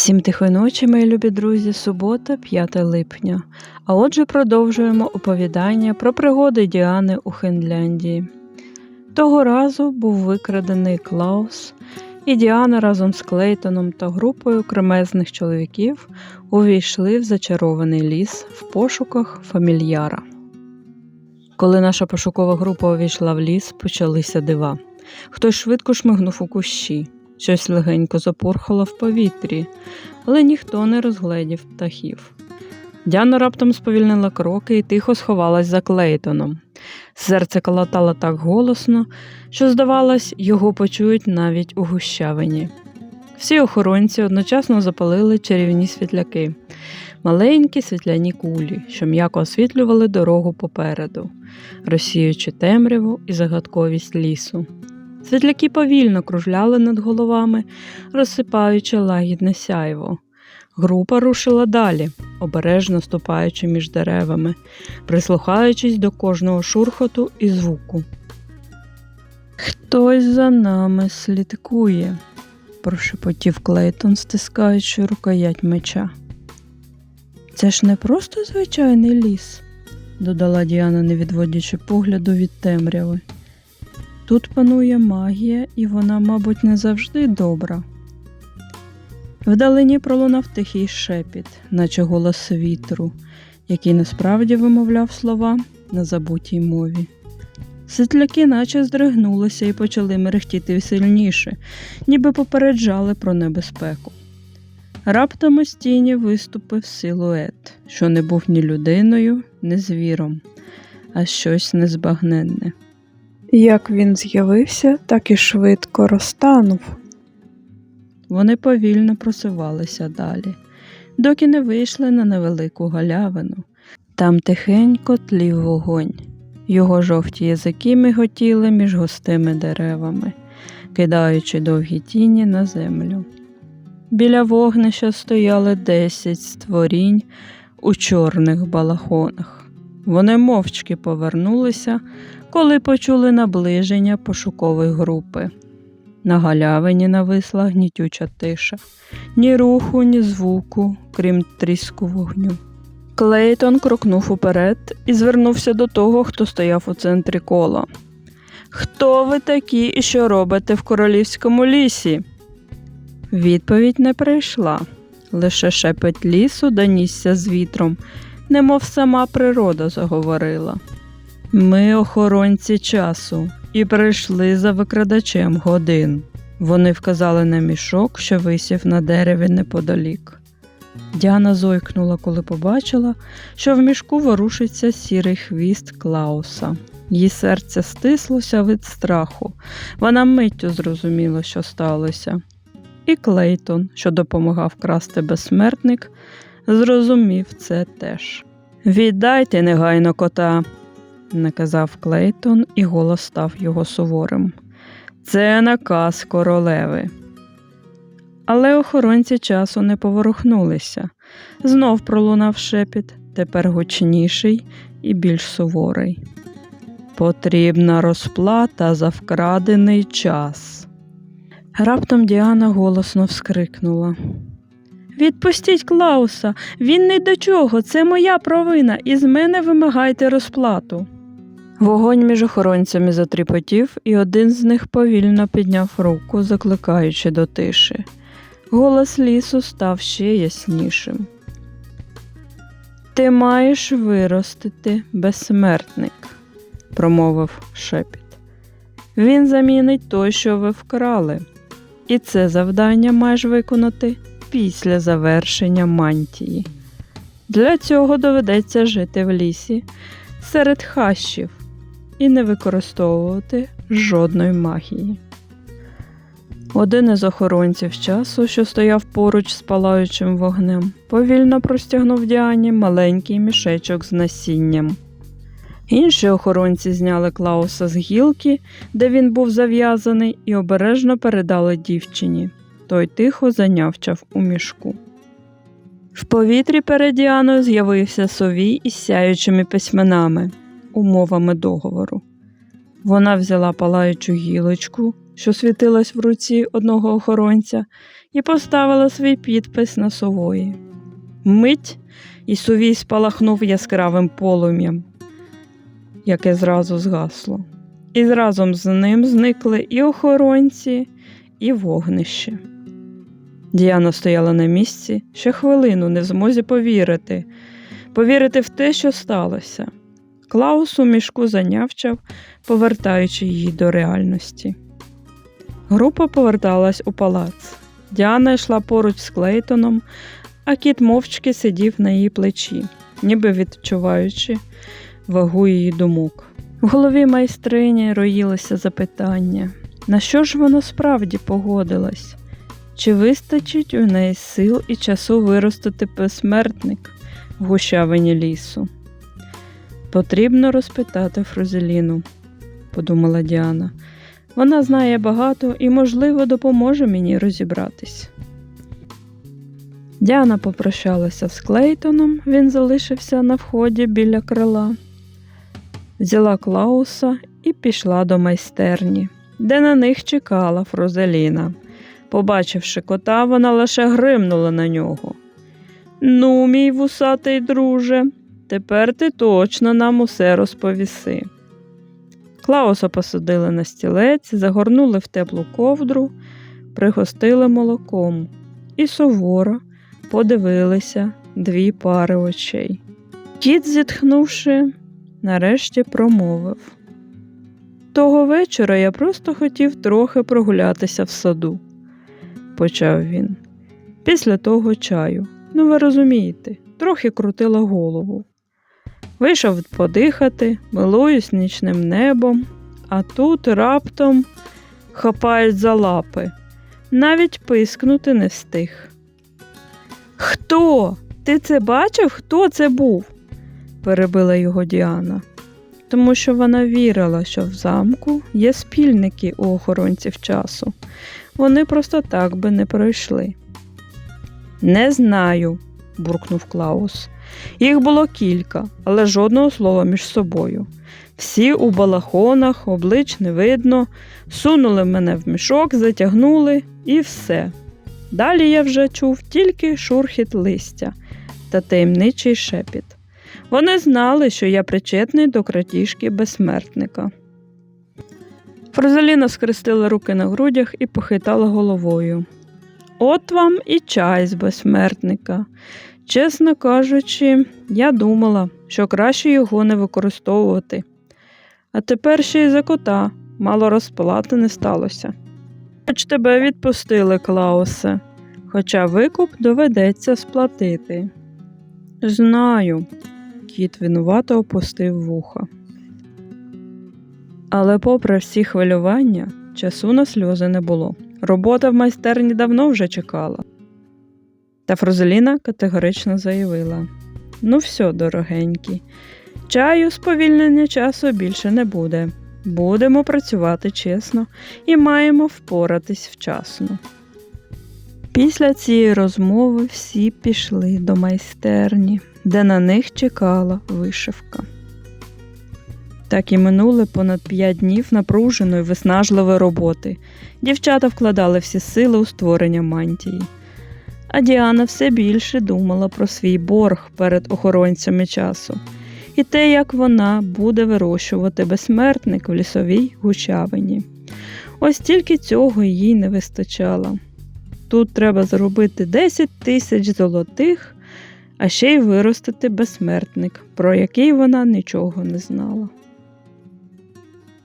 Всім тихої ночі, мої любі друзі, субота, 5 липня. А отже, продовжуємо оповідання про пригоди Діани у Фінляндії. Того разу був викрадений Клаус, і Діана разом з Клейтоном та групою кремезних чоловіків увійшли в зачарований ліс в пошуках фамільяра. Коли наша пошукова група увійшла в ліс, почалися дива. Хтось швидко шмигнув у кущі, щось легенько запорхало в повітрі, але ніхто не розгледів птахів. Діана раптом сповільнила кроки і тихо сховалась за Клейтоном. Серце калатало так голосно, що, здавалось, його почують навіть у гущавині. Всі охоронці одночасно запалили чарівні світляки, маленькі світляні кулі, що м'яко освітлювали дорогу попереду, розсіюючи темряву і загадковість лісу. Світляки повільно кружляли над головами, розсипаючи лагідне сяйво. Група рушила далі, обережно ступаючи між деревами, прислухаючись до кожного шурхоту і звуку. Хтось за нами слідкує, прошепотів Клейтон, стискаючи рукоять меча. Це ж не просто звичайний ліс, додала Діана, не відводячи погляду від темряви. Тут панує магія, і вона, мабуть, не завжди добра. Вдалині пролунав тихий шепіт, наче голос вітру, який насправді вимовляв слова на забутій мові. Світляки наче здригнулися і почали мерехтіти сильніше, ніби попереджали про небезпеку. Раптом у стіні виступив силует, що не був ні людиною, ні звіром, а щось незбагненне. Як він з'явився, так і швидко розтанув. Вони повільно просувалися далі, доки не вийшли на невелику галявину. Там тихенько тлів вогонь. Його жовті язики миготіли між густими деревами, кидаючи довгі тіні на землю. Біля вогнища стояли десять створінь у чорних балахонах. Вони мовчки повернулися, коли почули наближення пошукової групи. На галявині нависла гнітюча тиша, ні руху, ні звуку, крім тріску вогню. Клейтон крокнув уперед і звернувся до того, хто стояв у центрі кола. Хто ви такі і що робите в королівському лісі? Відповідь не прийшла, лише шепет лісу донісся з вітром, немов сама природа заговорила. Ми охоронці часу і прийшли за викрадачем годин. Вони вказали на мішок, що висів на дереві неподалік. Діана зойкнула, коли побачила, що в мішку ворушиться сірий хвіст Клауса. Її серце стислося від страху. Вона миттю зрозуміла, що сталося. І Клейтон, що допомагав красти безсмертник, зрозумів це теж. Віддайте негайно кота, наказав Клейтон, і голос став його суворим. Це наказ королеви. Але охоронці часу не поворухнулися. Знов пролунав шепіт, тепер гучніший і більш суворий. Потрібна розплата за вкрадений час. Раптом Діана голосно вскрикнула. Відпустіть Клауса, він не до чого, це моя провина, і з мене вимагайте розплату. Вогонь між охоронцями затріпотів, і один з них повільно підняв руку, закликаючи до тиші. Голос лісу став ще яснішим. Ти маєш виростити безсмертник, промовив шепіт. Він замінить той, що ви вкрали, і це завдання маєш виконати після завершення мантії. Для цього доведеться жити в лісі серед хащів і не використовувати жодної магії. Один із охоронців часу, що стояв поруч з палаючим вогнем, повільно простягнув Діані маленький мішечок з насінням. Інші охоронці зняли Клауса з гілки, де він був зав'язаний, і обережно передали дівчині. Той тихо занявчав у мішку. В повітрі перед Діаною з'явився совій із сяючими письменами, умовами договору. Вона взяла палаючу гілочку, що світилась в руці одного охоронця, і поставила свій підпис на сової. Мить і сувій спалахнув яскравим полум'ям, яке зразу згасло. І разом з ним зникли і охоронці, і вогнище. Діана стояла на місці ще хвилину, не в змозі повірити, повірити в те, що сталося. Клаус у мішку занявчав, повертаючи її до реальності. Група поверталась у палац. Діана йшла поруч з Клейтоном, а кіт мовчки сидів на її плечі, ніби відчуваючи вагу її думок. В голові майстрині роїлося запитання, на що ж вона справді погодилась? Чи вистачить у неї сил і часу виростити безсмертник в гущавині лісу? Потрібно розпитати Фрузеліну, подумала Діана. Вона знає багато і, можливо, допоможе мені розібратись. Діана попрощалася з Клейтоном, він залишився на вході біля крила, взяла Клауса і пішла до майстерні, де на них чекала Фрозеліна. Побачивши кота, вона лише гримнула на нього. Ну, мій вусатий друже, тепер ти точно нам усе розповіси. Клауса посадили на стілець, загорнули в теплу ковдру, пригостили молоком і суворо подивилися дві пари очей. Кіт, зітхнувши, нарешті промовив. Того вечора я просто хотів трохи прогулятися в саду, почав він. Після того чаю, ну ви розумієте, трохи крутила голову. Вийшов подихати, милуюсь нічним небом, а тут раптом хапають за лапи, навіть пискнути не встиг. Хто? Ти це бачив? Хто це був? перебила його Діана, тому що вона вірила, що в замку є спільники у охоронців часу. Вони просто так би не пройшли. Не знаю, буркнув Клаус. Їх було кілька, але жодного слова між собою. Всі у балахонах, облич не видно, сунули мене в мішок, затягнули і все. Далі я вже чув тільки шурхіт листя та таємничий шепіт. Вони знали, що я причетний до крадіжки безсмертника. Фрозаліна скрестила руки на грудях і похитала головою. От вам і чай з безсмертника. Чесно кажучи, я думала, що краще його не використовувати. А тепер ще й за кота мало розплати не сталося. Хоч тебе відпустили, Клаусе, хоча викуп доведеться сплатити. Знаю, кіт винувато опустив вуха. Але, попри всі хвилювання, часу на сльози не було. Робота в майстерні давно вже чекала. Та Фрозеліна категорично заявила: Ну, все, дорогенькі, чаю сповільнення часу більше не буде. Будемо працювати чесно і маємо впоратись вчасно. Після цієї розмови всі пішли до майстерні, де на них чекала вишивка. Так і минули понад п'ять днів напруженої виснажливої роботи. Дівчата вкладали всі сили у створення мантії. А Діана все більше думала про свій борг перед охоронцями часу і те, як вона буде вирощувати безсмертник в лісовій гучавині. Ось тільки цього їй не вистачало. Тут треба зробити 10 тисяч золотих, а ще й виростити безсмертник, про який вона нічого не знала.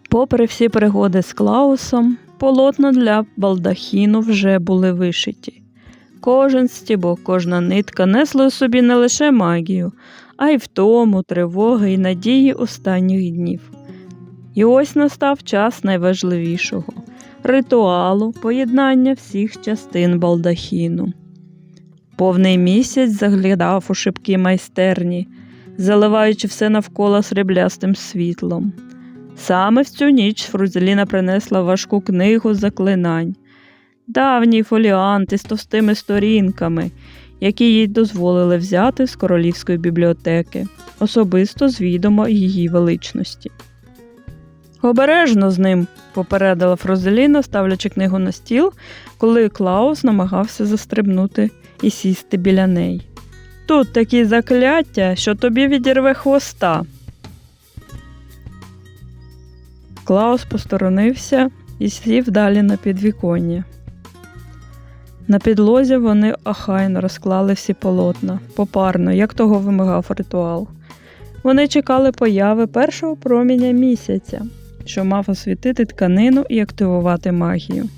Попри всі пригоди з Клаусом, полотна для балдахіну вже були вишиті. Кожен стібок, кожна нитка несли у собі не лише магію, а й втому, тривоги і надії останніх днів. І ось настав час найважливішого ритуалу поєднання всіх частин балдахіну. Повний місяць заглядав у шибки майстерні, заливаючи все навколо сріблястим світлом. Саме в цю ніч Фрузеліна принесла важку книгу заклинань, давній фоліант із товстими сторінками, які їй дозволили взяти з королівської бібліотеки, особисто з відома її величності. Обережно з ним, попередила Фрозеліна, ставлячи книгу на стіл, коли Клаус намагався застрибнути і сісти біля неї. Тут такі закляття, що тобі відірве хвоста. Клаус посторонився і сів далі на підвіконня. На підлозі вони охайно розклали всі полотна, попарно, як того вимагав ритуал. Вони чекали появи першого проміння місяця, що мав освітити тканину і активувати магію.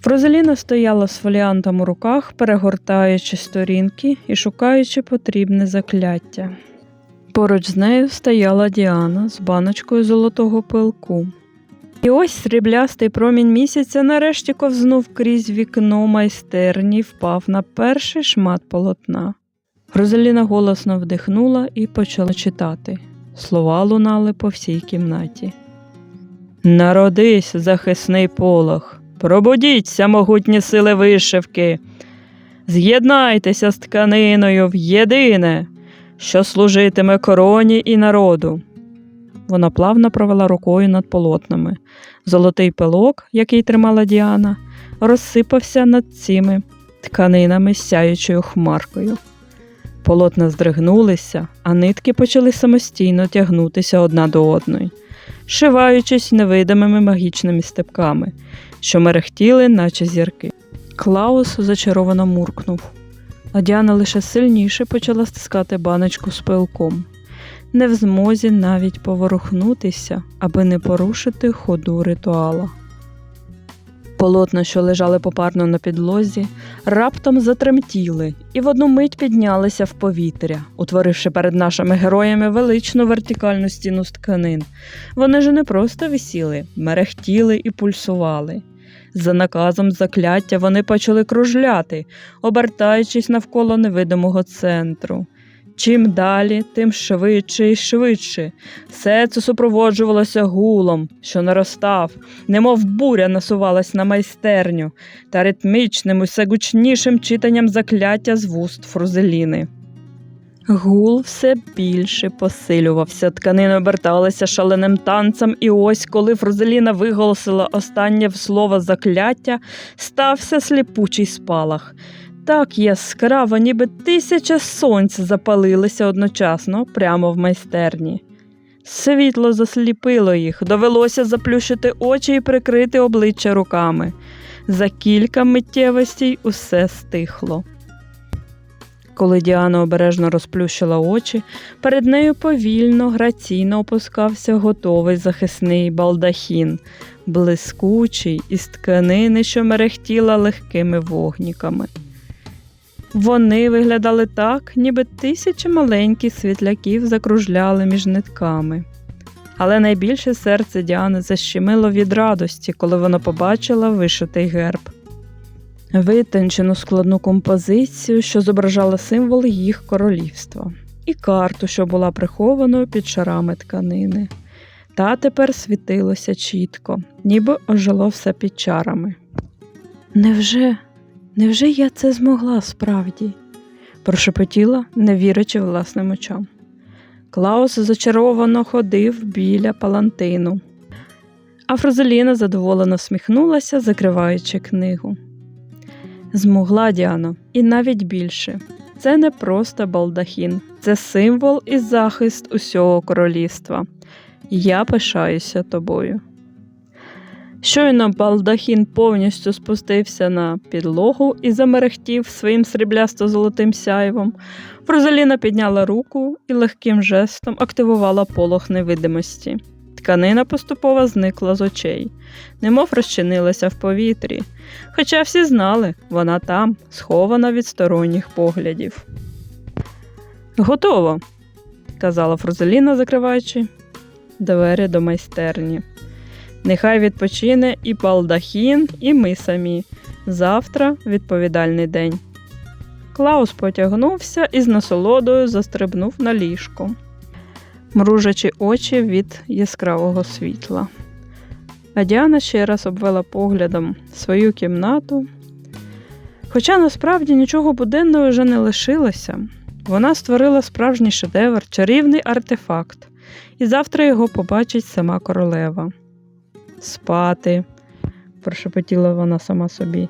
Фрозеліна стояла з фоліантом у руках, перегортаючи сторінки і шукаючи потрібне закляття. Поруч з нею стояла Діана з баночкою золотого пилку. І ось сріблястий промінь місяця нарешті ковзнув крізь вікно майстерні впав на перший шмат полотна. Розаліна голосно вдихнула і почала читати. Слова лунали по всій кімнаті. Народись, захисний полох, пробудіться, могутні сили вишивки, з'єднайтеся з тканиною в єдине, що служитиме короні і народу. Вона плавно провела рукою над полотнами. Золотий пилок, який тримала Діана, розсипався над цими тканинами сяючою хмаркою. Полотна здригнулися, а нитки почали самостійно тягнутися одна до одної, шиваючись невидимими магічними степками, що мерехтіли, наче зірки. Клаус зачаровано муркнув, а Діана лише сильніше почала стискати баночку з пилком, не в змозі навіть поворухнутися, аби не порушити ходу ритуала. Полотна, що лежали попарно на підлозі, раптом затремтіли і в одну мить піднялися в повітря, утворивши перед нашими героями величну вертикальну стіну з тканин. Вони ж не просто висіли, мерехтіли і пульсували. За наказом закляття вони почали кружляти, обертаючись навколо невидимого центру. Чим далі, тим швидше і швидше. Все це супроводжувалося гулом, що наростав, немов буря насувалась на майстерню та ритмічним, усе гучнішим читанням закляття з вуст Фрузеліни. Гул все більше посилювався, тканини оберталися шаленим танцем, і ось, коли Фрузеліна виголосила останнє слово закляття, стався сліпучий спалах. Так яскраво, ніби тисяча сонць запалилися одночасно прямо в майстерні. Світло засліпило їх, довелося заплющити очі і прикрити обличчя руками. За кілька миттєвостей усе стихло. Коли Діана обережно розплющила очі, перед нею повільно, граційно опускався готовий захисний балдахін, блискучий із тканини, що мерехтіла легкими вогніками. Вони виглядали так, ніби тисячі маленьких світляків закружляли між нитками. Але найбільше серце Діани защемило від радості, коли вона побачила вишитий герб. Витончену складну композицію, що зображала символ їх королівства, і карту, що була прихованою під шарами тканини. Та тепер світилося чітко, ніби ожило все під чарами. Невже Невже я це змогла справді? прошепотіла, не вірячи власним очам. Клаус зачаровано ходив біля палантину, а Фрозеліна задоволено всміхнулася, закриваючи книгу. Змогла Діано, і навіть більше. Це не просто балдахін, це символ і захист усього королівства. Я пишаюся тобою. Щойно балдахін повністю спустився на підлогу і замерехтів своїм сріблясто-золотим сяйвом. Фрозеліна підняла руку і легким жестом активувала полох невидимості. Тканина поступово зникла з очей, немов розчинилася в повітрі. Хоча всі знали, вона там, схована від сторонніх поглядів. Готово, казала Фрозеліна, закриваючи двері до майстерні. Нехай відпочине і балдахін, і ми самі. Завтра відповідальний день. Клаус потягнувся і з насолодою застрибнув на ліжко, мружачи очі від яскравого світла. А Діана ще раз обвела поглядом свою кімнату. Хоча насправді нічого буденного вже не лишилося, вона створила справжній шедевр, чарівний артефакт, і завтра його побачить сама королева. Спати, прошепотіла вона сама собі.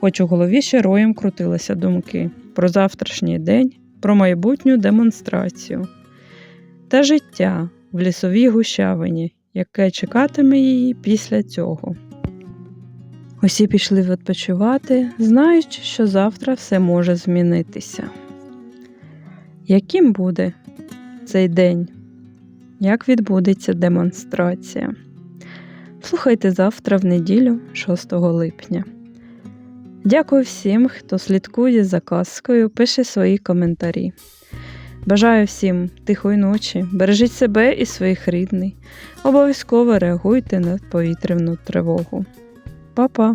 Хоч у голові ще роєм крутилися думки про завтрашній день, про майбутню демонстрацію та життя в лісовій гущавині, яке чекатиме її після цього. Усі пішли відпочивати, знаючи, що завтра все може змінитися. Яким буде цей день? Як відбудеться демонстрація? Слухайте завтра в неділю, 6 липня. Дякую всім, хто слідкує за казкою, пише свої коментарі. Бажаю всім тихої ночі, бережіть себе і своїх рідних. Обов'язково реагуйте на повітряну тривогу. Па-па!